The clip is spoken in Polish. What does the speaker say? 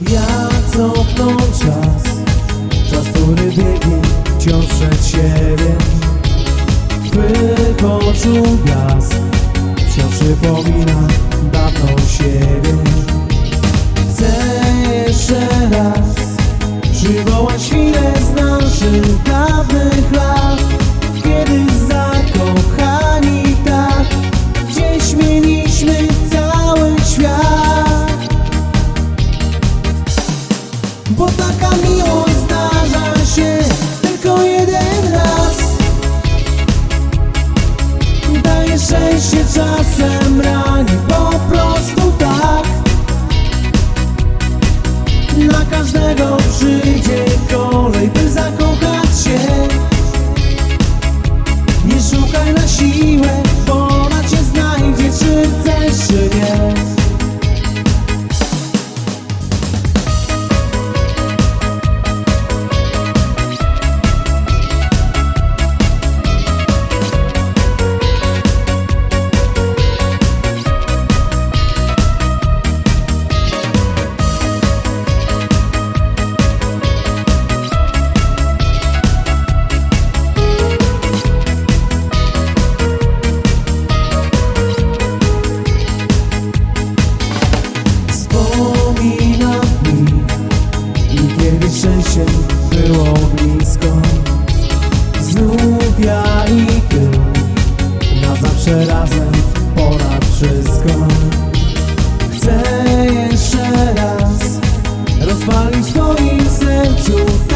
Jak cofnął czas Czas, który biegnie wciąż przed siebie. Twych oczu blask Wciąż przypomina dawną siebie. Chcę jeszcze raz Przywołać chwilę z naszych dawnych lat Kiedy Botar caminho szczęście było blisko. Znów ja i ty Na zawsze razem ponad wszystko. Chcę jeszcze raz Rozpalić w twoim sercu